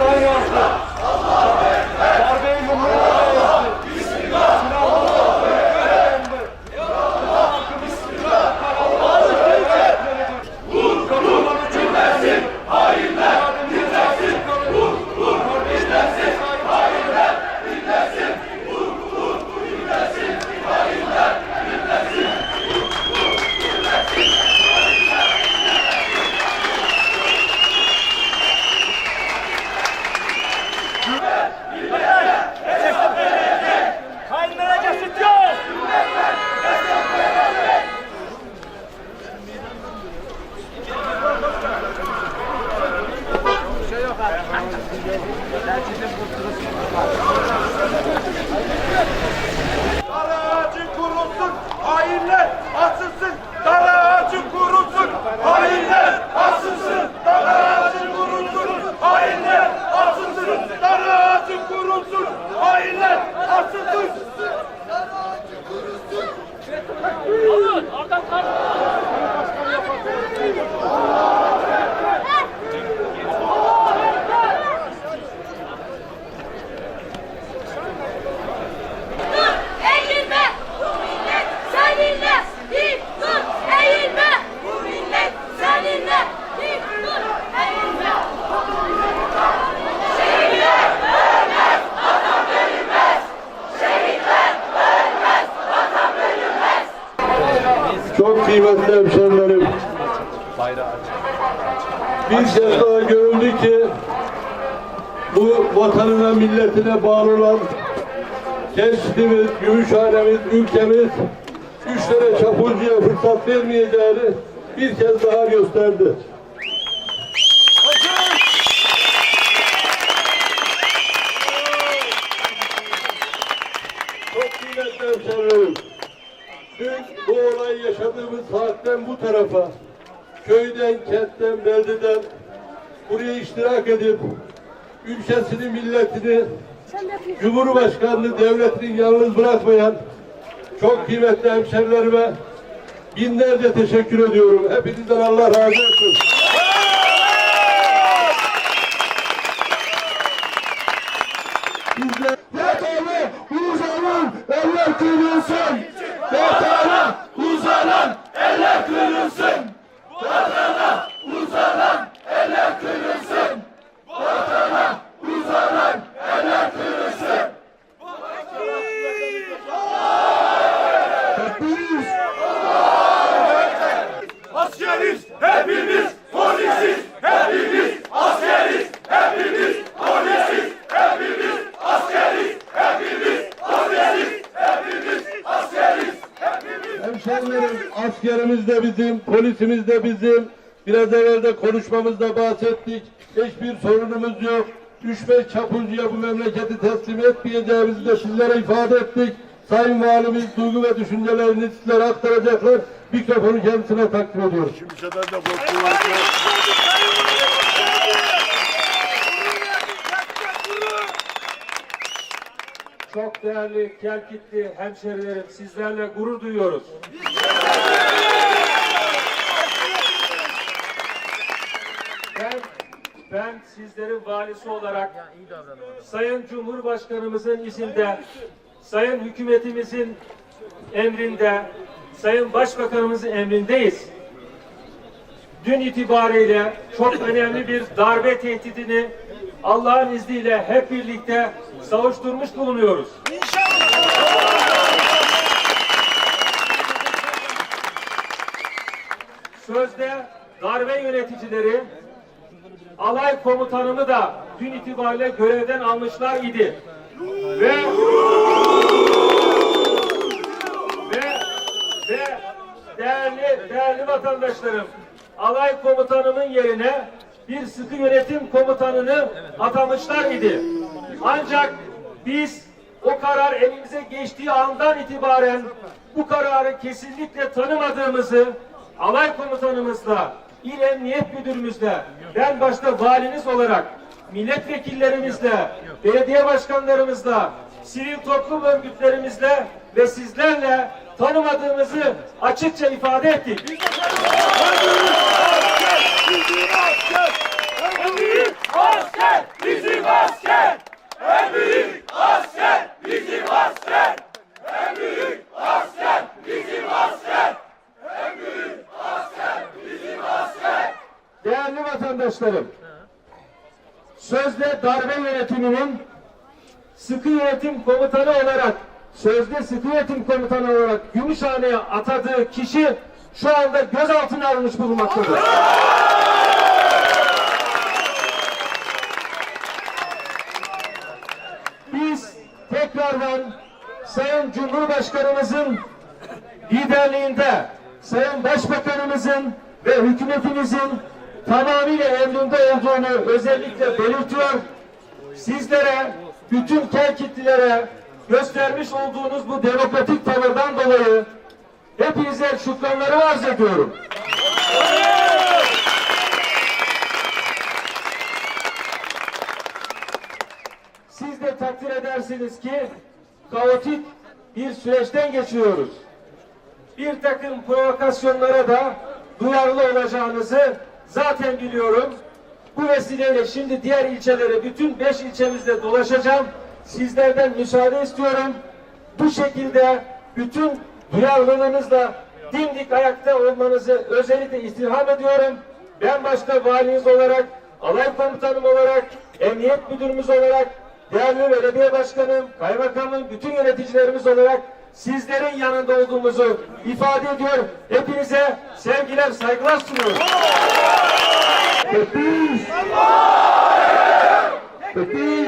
伝わります。Kıymetli hemşerilerim. Bir kez daha görüldü ki bu vatanına, milletine bağlı olan gençliğimiz, Gümüşhanemiz, ülkemiz güçlere çapulcuya fırsat vermeyeceğini bir kez daha gösterdi. Çok kıymetli hemşerilerim. Dün bu olayı yaşadığımız saatten bu tarafa, köyden, kentten, beldeden buraya iştirak edip ülkesini, milletini, Cumhurbaşkanını, devletini yalnız bırakmayan çok kıymetli hemşerilerime binlerce teşekkür ediyorum. Hepinizden Allah razı olsun. Bizler vatana uzanan eller kırılsın. Vatana uzanan askerimiz de bizim, polisimiz de bizim. Biraz evvel de konuşmamızda bahsettik. Hiçbir sorunumuz yok. Üç beş çapulcuya bu memleketi teslim etmeyeceğimizi de sizlere ifade ettik. Sayın Valimiz duygu ve düşüncelerini sizlere aktaracaklar. Mikrofonu kendisine takdim ediyoruz. Çok değerli Kelkitli hemşerilerim sizlerle gurur duyuyoruz. Ben, ben sizlerin valisi olarak Sayın Cumhurbaşkanımızın izinde, Sayın hükümetimizin emrinde, Sayın Başbakanımızın emrindeyiz. Dün itibariyle çok önemli bir darbe tehdidini Allah'ın izniyle hep birlikte savuşturmuş bulunuyoruz. Sözde darbe yöneticileri alay komutanımı da dün itibariyle görevden almışlar idi. Ve ve ve değerli değerli vatandaşlarım alay komutanımın yerine bir sıkı yönetim komutanını atamışlar idi. Ancak biz o karar elimize geçtiği andan itibaren bu kararı kesinlikle tanımadığımızı alay komutanımızla, il emniyet müdürümüzle, ben başta valiniz olarak milletvekillerimizle, belediye başkanlarımızla, sivil toplum örgütlerimizle ve sizlerle tanımadığımızı açıkça ifade ettik. Asker, bizim asker, bizim Değerli vatandaşlarım, sözde darbe yönetiminin sıkı yönetim komutanı olarak, sözde sıkı yönetim komutanı olarak Gümüşhane'ye atadığı kişi şu anda gözaltına alınmış bulunmaktadır. Biz tekrardan Sayın Cumhurbaşkanımızın liderliğinde Sayın Başbakanımızın ve hükümetimizin tamamıyla emrinde olduğunu özellikle belirtiyor. Sizlere, bütün Kelkitlilere göstermiş olduğunuz bu demokratik tavırdan dolayı hepinize şükranlarımı arz ediyorum. Siz de takdir edersiniz ki kaotik bir süreçten geçiyoruz. Bir takım provokasyonlara da duyarlı olacağınızı zaten biliyorum. Bu vesileyle şimdi diğer ilçelere, bütün beş ilçemizde dolaşacağım. Sizlerden müsaade istiyorum. Bu şekilde bütün duyarlılığınızla dimdik ayakta olmanızı özellikle istirham ediyorum. Ben başta valiniz olarak, alay komutanım olarak, emniyet müdürümüz olarak, değerli belediye başkanım, kaymakamım, bütün yöneticilerimiz olarak sizlerin yanında olduğumuzu ifade ediyor. Hepinize sevgiler, saygılar sunuyorum. Tepiş! Tepiş!